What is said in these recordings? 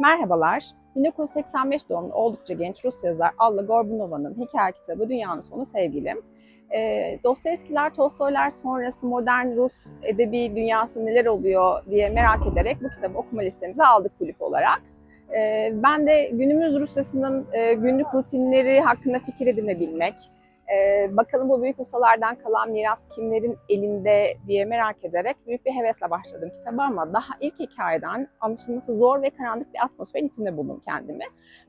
Merhabalar. 1985 doğumlu oldukça genç Rus yazar Alla Gorbunova'nın hikaye kitabı Dünyanın Sonu Sevgilim. E, Dostoyevskiler, Tolstoylar sonrası modern Rus edebi dünyası neler oluyor diye merak ederek bu kitabı okuma listemize aldık kulüp olarak. E, ben de günümüz Rusyası'nın e, günlük rutinleri hakkında fikir edinebilmek, e, bakalım bu büyük ustalardan kalan miras kimlerin elinde diye merak ederek büyük bir hevesle başladım kitabı ama daha ilk hikayeden anlaşılması zor ve karanlık bir atmosferin içinde buldum kendimi.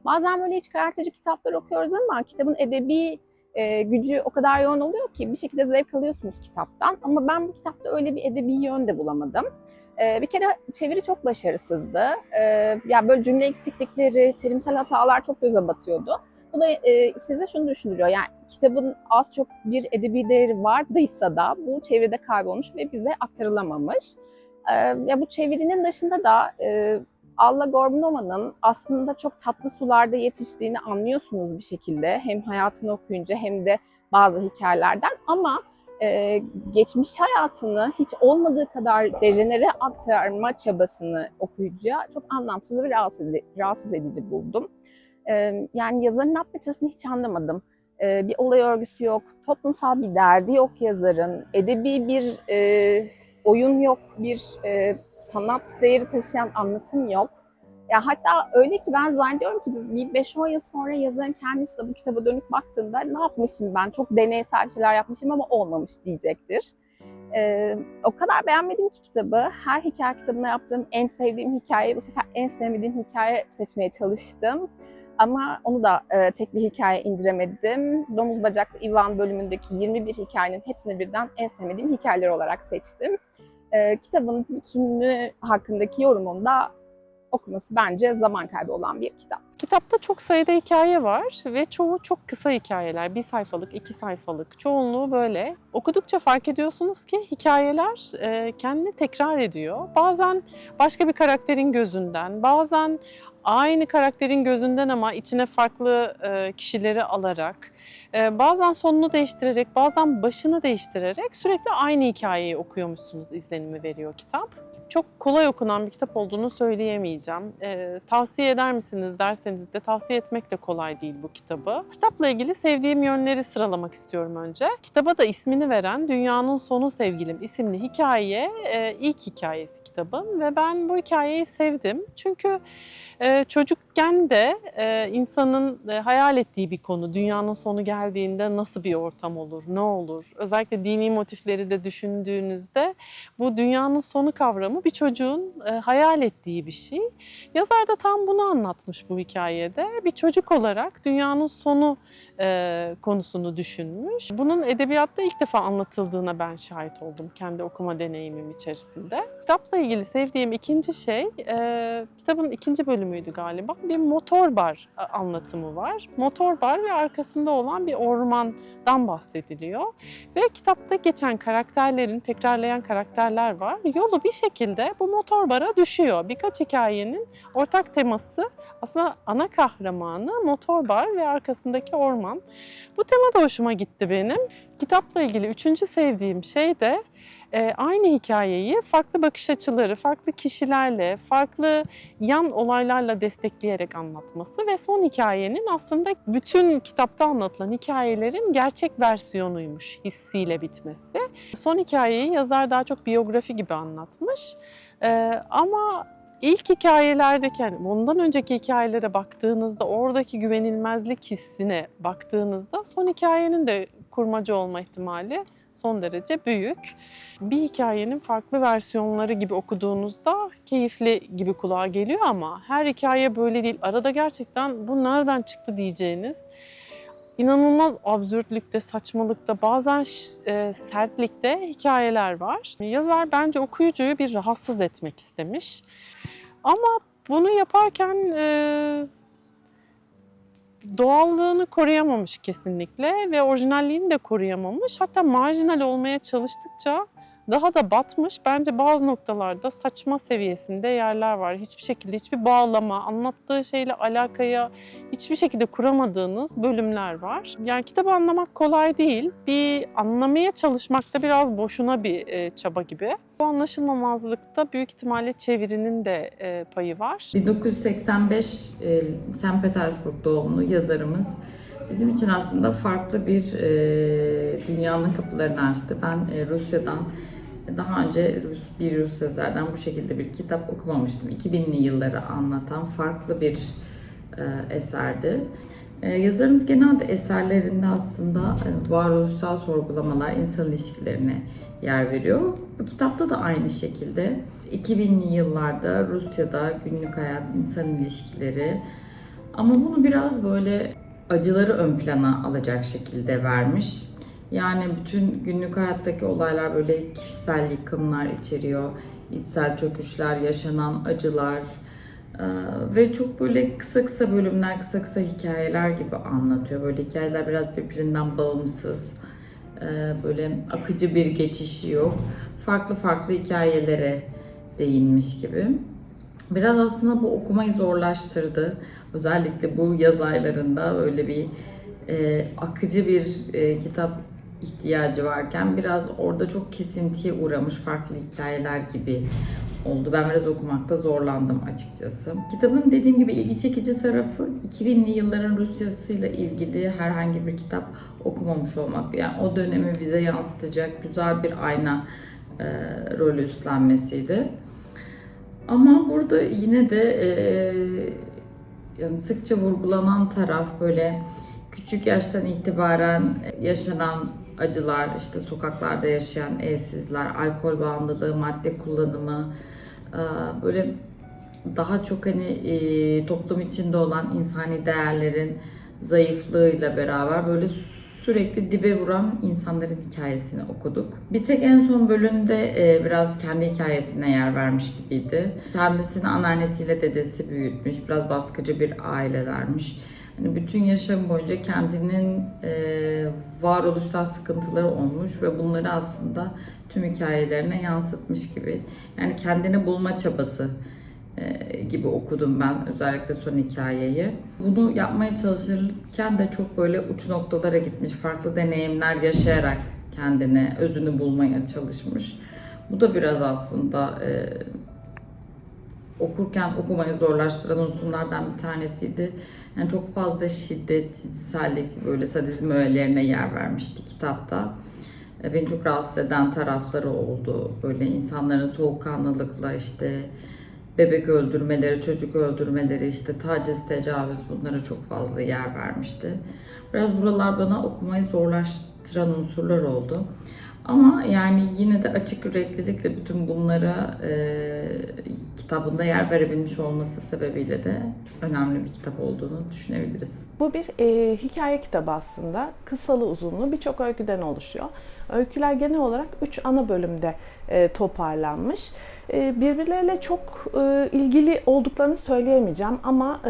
Bazen böyle iç karartıcı kitaplar okuyoruz ama kitabın edebi e, gücü o kadar yoğun oluyor ki bir şekilde zevk alıyorsunuz kitaptan. Ama ben bu kitapta öyle bir edebi yön de bulamadım. E, bir kere çeviri çok başarısızdı. E, ya böyle cümle eksiklikleri, terimsel hatalar çok göze batıyordu. Bu da e, size şunu düşündürüyor. Yani kitabın az çok bir edebi değeri vardıysa da bu çeviride kaybolmuş ve bize aktarılamamış. E, ya bu çevirinin dışında da e, Alla Gorbunova'nın aslında çok tatlı sularda yetiştiğini anlıyorsunuz bir şekilde. Hem hayatını okuyunca hem de bazı hikayelerden ama e, geçmiş hayatını hiç olmadığı kadar dejenere aktarma çabasını okuyucuya çok anlamsız ve rahatsız edici buldum. Yani yazarın ne yapmaya çalıştığını hiç anlamadım. Bir olay örgüsü yok, toplumsal bir derdi yok yazarın, edebi bir oyun yok, bir sanat değeri taşıyan anlatım yok. Ya hatta öyle ki ben zannediyorum ki bir 5-10 yıl sonra yazarın kendisi de bu kitaba dönüp baktığında ne yapmışım ben çok deneysel bir şeyler yapmışım ama olmamış diyecektir. Ee, o kadar beğenmedim ki kitabı. Her hikaye kitabına yaptığım en sevdiğim hikaye, bu sefer en sevmediğim hikaye seçmeye çalıştım. Ama onu da e, tek bir hikaye indiremedim. Domuz Bacaklı Ivan bölümündeki 21 hikayenin hepsini birden en sevmediğim hikayeler olarak seçtim. E, kitabın bütünlüğü hakkındaki yorumumda okuması bence zaman kaybı olan bir kitap. Kitapta çok sayıda hikaye var ve çoğu çok kısa hikayeler. Bir sayfalık, iki sayfalık. Çoğunluğu böyle. Okudukça fark ediyorsunuz ki hikayeler e, kendini tekrar ediyor. Bazen başka bir karakterin gözünden, bazen aynı karakterin gözünden ama içine farklı e, kişileri alarak, e, bazen sonunu değiştirerek, bazen başını değiştirerek sürekli aynı hikayeyi okuyormuşsunuz izlenimi veriyor kitap. Çok kolay okunan bir kitap olduğunu söyleyemeyeceğim. E, tavsiye eder misiniz derseniz de tavsiye etmek de kolay değil bu kitabı. Kitapla ilgili sevdiğim yönleri sıralamak istiyorum önce. Kitaba da ismini veren Dünyanın Sonu Sevgilim isimli hikaye e, ilk hikayesi kitabın ve ben bu hikayeyi sevdim. Çünkü ee, çocukken de e, insanın e, hayal ettiği bir konu, dünyanın sonu geldiğinde nasıl bir ortam olur, ne olur? Özellikle dini motifleri de düşündüğünüzde bu dünyanın sonu kavramı bir çocuğun e, hayal ettiği bir şey. Yazar da tam bunu anlatmış bu hikayede. Bir çocuk olarak dünyanın sonu konusunu düşünmüş. Bunun edebiyatta ilk defa anlatıldığına ben şahit oldum kendi okuma deneyimim içerisinde. Kitapla ilgili sevdiğim ikinci şey, kitabın ikinci bölümü bölümüydü galiba. Bir motor bar anlatımı var. Motor bar ve arkasında olan bir ormandan bahsediliyor. Ve kitapta geçen karakterlerin, tekrarlayan karakterler var. Yolu bir şekilde bu motor bara düşüyor. Birkaç hikayenin ortak teması aslında ana kahramanı motor bar ve arkasındaki orman. Bu tema da hoşuma gitti benim. Kitapla ilgili üçüncü sevdiğim şey de e, aynı hikayeyi farklı bakış açıları, farklı kişilerle, farklı yan olaylarla destekleyerek anlatması ve son hikayenin aslında bütün kitapta anlatılan hikayelerin gerçek versiyonuymuş hissiyle bitmesi. Son hikayeyi yazar daha çok biyografi gibi anlatmış. E, ama İlk hikayelerdeki, yani ondan önceki hikayelere baktığınızda, oradaki güvenilmezlik hissine baktığınızda son hikayenin de kurmacı olma ihtimali son derece büyük. Bir hikayenin farklı versiyonları gibi okuduğunuzda keyifli gibi kulağa geliyor ama her hikaye böyle değil. Arada gerçekten bu nereden çıktı diyeceğiniz inanılmaz absürtlükte, saçmalıkta, bazen e, sertlikte hikayeler var. Yazar bence okuyucuyu bir rahatsız etmek istemiş. Ama bunu yaparken e, doğallığını koruyamamış kesinlikle ve orijinalliğini de koruyamamış. Hatta marjinal olmaya çalıştıkça daha da batmış. Bence bazı noktalarda saçma seviyesinde yerler var. Hiçbir şekilde hiçbir bağlama, anlattığı şeyle alakaya hiçbir şekilde kuramadığınız bölümler var. Yani kitabı anlamak kolay değil. Bir anlamaya çalışmakta biraz boşuna bir e, çaba gibi. Bu anlaşılmamazlıkta büyük ihtimalle çevirinin de e, payı var. 1985 e, St. Petersburg doğumlu yazarımız bizim için aslında farklı bir e, dünyanın kapılarını açtı. Ben e, Rusya'dan daha önce Rus, bir Rus yazardan bu şekilde bir kitap okumamıştım. 2000'li yılları anlatan farklı bir e, eserdi. E, yazarımız genelde eserlerinde aslında e, varoluşsal sorgulamalar, insan ilişkilerine yer veriyor. Bu kitapta da aynı şekilde 2000'li yıllarda Rusya'da günlük hayat, insan ilişkileri ama bunu biraz böyle acıları ön plana alacak şekilde vermiş. Yani bütün günlük hayattaki olaylar böyle kişisel yıkımlar içeriyor, içsel çöküşler, yaşanan acılar ve çok böyle kısa kısa bölümler, kısa kısa hikayeler gibi anlatıyor. Böyle hikayeler biraz birbirinden bağımsız, böyle akıcı bir geçişi yok. Farklı farklı hikayelere değinmiş gibi. Biraz aslında bu okumayı zorlaştırdı. Özellikle bu yaz aylarında öyle bir e, akıcı bir e, kitap ihtiyacı varken biraz orada çok kesintiye uğramış farklı hikayeler gibi oldu. Ben biraz okumakta zorlandım açıkçası. Kitabın dediğim gibi ilgi çekici tarafı 2000'li yılların Rusyasıyla ilgili herhangi bir kitap okumamış olmak. Yani o dönemi bize yansıtacak güzel bir ayna e, rolü üstlenmesiydi. Ama burada yine de e, yani sıkça vurgulanan taraf böyle küçük yaştan itibaren yaşanan acılar, işte sokaklarda yaşayan evsizler, alkol bağımlılığı, madde kullanımı, e, böyle daha çok hani e, toplum içinde olan insani değerlerin zayıflığıyla beraber böyle sürekli dibe vuran insanların hikayesini okuduk. Bir tek en son bölümde e, biraz kendi hikayesine yer vermiş gibiydi. Kendisini anneannesiyle dedesi büyütmüş, biraz baskıcı bir ailelermiş. Hani bütün yaşam boyunca kendinin e, varoluşsal sıkıntıları olmuş ve bunları aslında tüm hikayelerine yansıtmış gibi. Yani kendini bulma çabası gibi okudum ben özellikle son hikayeyi. Bunu yapmaya çalışırken de çok böyle uç noktalara gitmiş, farklı deneyimler yaşayarak kendine, özünü bulmaya çalışmış. Bu da biraz aslında e, okurken okumayı zorlaştıran unsurlardan bir tanesiydi. Yani çok fazla şiddet, cinsellik, böyle sadizm öğelerine yer vermişti kitapta. E, Beni çok rahatsız eden tarafları oldu. Böyle insanların soğukkanlılıkla işte bebek öldürmeleri, çocuk öldürmeleri, işte taciz, tecavüz bunlara çok fazla yer vermişti. Biraz buralar bana okumayı zorlaştıran unsurlar oldu. Ama yani yine de açık yüreklilikle bütün bunlara e, kitabında yer verebilmiş olması sebebiyle de önemli bir kitap olduğunu düşünebiliriz. Bu bir e, hikaye kitabı aslında. Kısalı uzunlu birçok öyküden oluşuyor. Öyküler genel olarak üç ana bölümde e, toparlanmış. E, birbirleriyle çok e, ilgili olduklarını söyleyemeyeceğim ama e,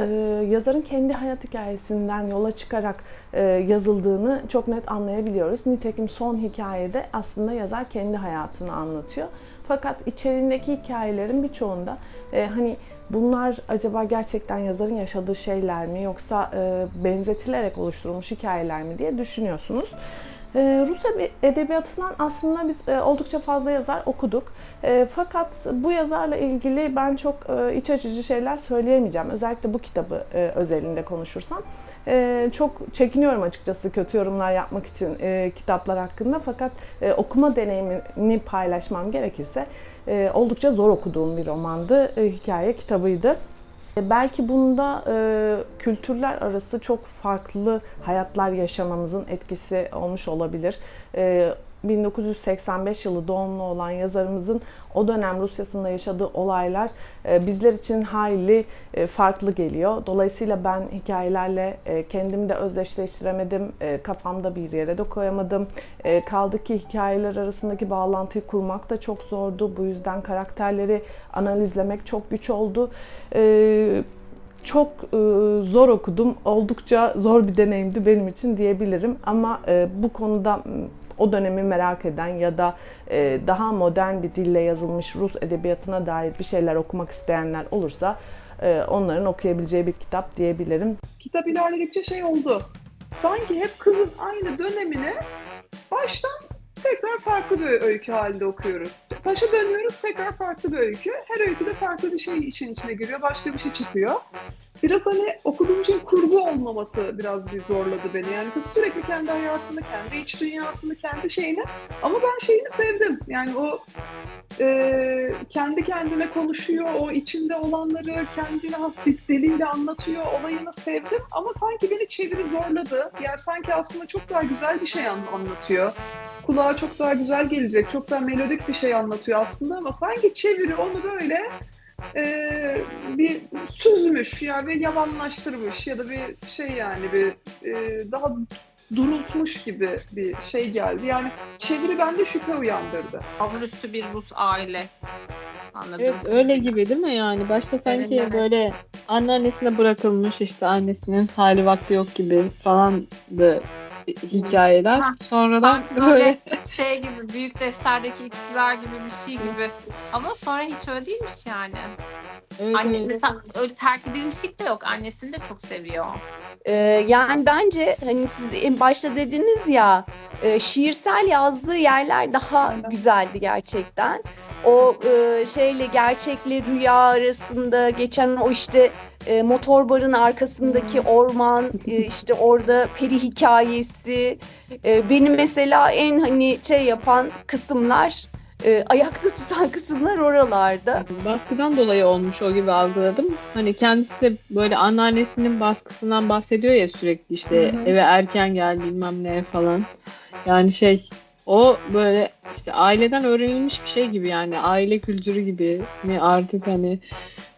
yazarın kendi hayat hikayesinden yola çıkarak e, yazıldığını çok net anlayabiliyoruz. Nitekim son hikayede aslında yazar kendi hayatını anlatıyor. Fakat içeriğindeki hikayelerin birçoğunda hani bunlar acaba gerçekten yazarın yaşadığı şeyler mi yoksa benzetilerek oluşturulmuş hikayeler mi diye düşünüyorsunuz. E, Rus edebiyatından aslında biz e, oldukça fazla yazar okuduk. E, fakat bu yazarla ilgili ben çok e, iç açıcı şeyler söyleyemeyeceğim. Özellikle bu kitabı e, özelinde konuşursam. E, çok çekiniyorum açıkçası kötü yorumlar yapmak için kitaplar hakkında. Fakat okuma deneyimini paylaşmam gerekirse oldukça zor okuduğum bir romandı. Hikaye kitabıydı. Belki bunda e, kültürler arası çok farklı hayatlar yaşamamızın etkisi olmuş olabilir. E, 1985 yılı doğumlu olan yazarımızın o dönem Rusya'sında yaşadığı olaylar e, bizler için hayli e, farklı geliyor. Dolayısıyla ben hikayelerle e, kendimi de özdeşleştiremedim, kafamda bir yere de koyamadım. Kaldı ki hikayeler arasındaki bağlantıyı kurmak da çok zordu. Bu yüzden karakterleri analizlemek çok güç oldu. Çok e, zor okudum. Oldukça zor bir deneyimdi benim için diyebilirim. Ama e, bu konuda o dönemi merak eden ya da e, daha modern bir dille yazılmış Rus edebiyatına dair bir şeyler okumak isteyenler olursa e, onların okuyabileceği bir kitap diyebilirim. kitap ilerledikçe şey oldu. Sanki hep kızın aynı dönemini baştan tekrar farklı bir öykü halinde okuyoruz. Başa dönüyoruz tekrar farklı bir öykü. Her öyküde farklı bir şey işin içine giriyor. Başka bir şey çıkıyor. Biraz hani okuduğum şeyin kurgu olmaması biraz bir zorladı beni. Yani kız sürekli kendi hayatını, kendi iç dünyasını, kendi şeyini. Ama ben şeyini sevdim. Yani o e, kendi kendine konuşuyor, o içinde olanları kendine has diliyle anlatıyor, olayını sevdim ama sanki beni çeviri zorladı. Yani sanki aslında çok daha güzel bir şey an- anlatıyor. Kulağa çok daha güzel gelecek, çok daha melodik bir şey anlatıyor aslında ama sanki çeviri onu böyle e, bir süzmüş ya ve yavanlaştırmış ya da bir şey yani bir e, daha durultmuş gibi bir şey geldi. Yani çeviri bende şüphe uyandırdı. Avrustu bir Rus aile. Anladım. Evet öyle gibi değil mi yani? Başta sanki Evet, evet. böyle anneannesine bırakılmış işte annesinin hali vakti yok gibi falandı hikayeler. Ha, Sonradan böyle şey gibi büyük defterdeki ikizler gibi bir şey gibi. Ama sonra hiç öyle değilmiş yani. evet, Anne evet. mesela öyle terk edilmişlik de yok. Annesini de çok seviyor. Ee, yani bence hani siz en başta dediniz ya e, şiirsel yazdığı yerler daha güzeldi gerçekten. O e, şeyle gerçekle rüya arasında geçen o işte e, motor barın arkasındaki orman e, işte orada peri hikayesi e, beni mesela en hani şey yapan kısımlar e, ayakta tutan kısımlar oralarda. baskıdan dolayı olmuş o gibi algıladım. Hani kendisi de böyle anneannesinin baskısından bahsediyor ya sürekli işte Hı hı. eve erken gel bilmem ne falan. Yani şey o böyle işte aileden öğrenilmiş bir şey gibi yani aile kültürü gibi mi artık hani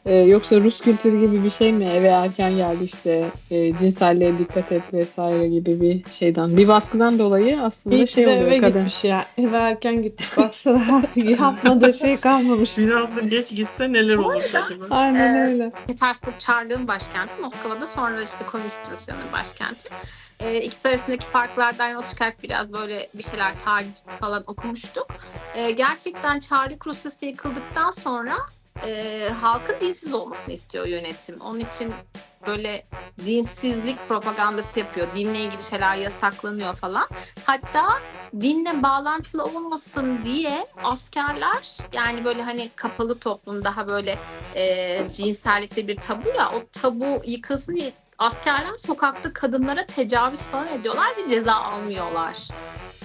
e, yoksa Rus kültürü gibi bir şey mi eve erken geldi işte e, cinselliğe dikkat et vesaire gibi bir şeyden bir baskıdan dolayı aslında İyi şey oluyor eve kadın. gitmiş ya. Eve erken gitmiş. Baksana yapmadığı şey kalmamış. Biraz da geç gitse neler olur acaba? Aynen Ee, öyle. Petersburg Çarlığın başkenti, Moskova'da sonra işte Komünist Rusya'nın başkenti. Ee, ikisi arasındaki farklardan yol çıkarak biraz böyle bir şeyler tarih falan okumuştuk. Ee, gerçekten Çarlık Rusyası yıkıldıktan sonra e, halkın dinsiz olmasını istiyor yönetim. Onun için böyle dinsizlik propagandası yapıyor. Dinle ilgili şeyler yasaklanıyor falan. Hatta dinle bağlantılı olmasın diye askerler yani böyle hani kapalı toplum daha böyle e, cinsellikte bir tabu ya o tabu yıkılsın diye askerler sokakta kadınlara tecavüz falan ediyorlar ve ceza almıyorlar.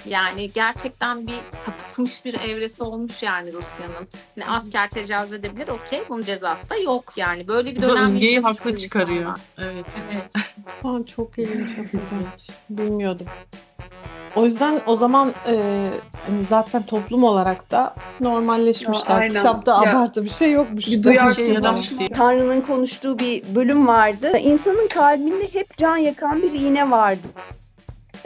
Yani gerçekten bir sapıtmış bir evresi olmuş yani Rusya'nın. Yani asker tecavüz edebilir okey bunun cezası da yok yani. Böyle bir dönem Özge'yi yaşamış haklı çıkarıyor. insanlar. Evet. Evet. Aa, çok ilginç hakikaten. Bilmiyordum. O yüzden o zaman e, hani zaten toplum olarak da normalleşmişler. Ya, aynen. Kitapta Ya, abartı bir şey yokmuş. bir duyarsızlık. şey yaramış. Tanrı'nın konuştuğu bir bölüm vardı. İnsanın kalbinde hep can yakan bir iğne vardı.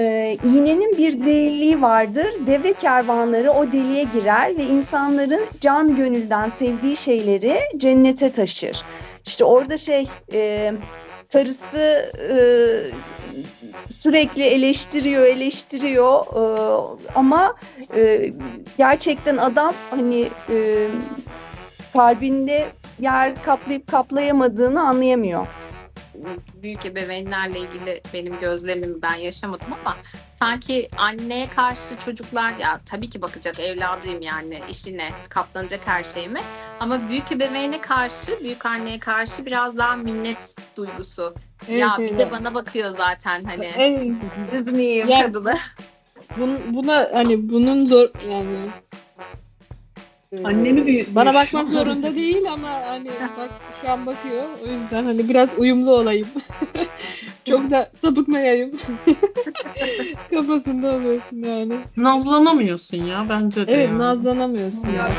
Ee, iğnenin bir deliliği vardır. Deve kervanları o deliğe girer ve insanların can gönülden sevdiği şeyleri cennete taşır. İşte orada şey e, karısı e, sürekli eleştiriyor, eleştiriyor e, ama e, gerçekten adam hani e, kalbinde yer kaplayıp kaplayamadığını anlayamıyor. büyük ebeveynlerle ilgili benim gözlemimi ben yaşamadım ama sanki anneye karşı çocuklar ya tabii ki bakacak evladıyım yani işine katlanacak her şeyime ama büyük ebeveyne karşı büyük anneye karşı biraz daha minnet duygusu. Evet, ya bir evet. de bana bakıyor zaten hani En, üzmeyeyim Ya- kadını. bun, buna hani bunun zor yani Annemi büyütmüş. Bana bakmak zorunda değil ama hani bak şu an bakıyor. O yüzden hani biraz uyumlu olayım. Çok da sapıtmayayım. Kafasında oluyorsun yani. Nazlanamıyorsun ya bence de Evet yani. nazlanamıyorsun yani.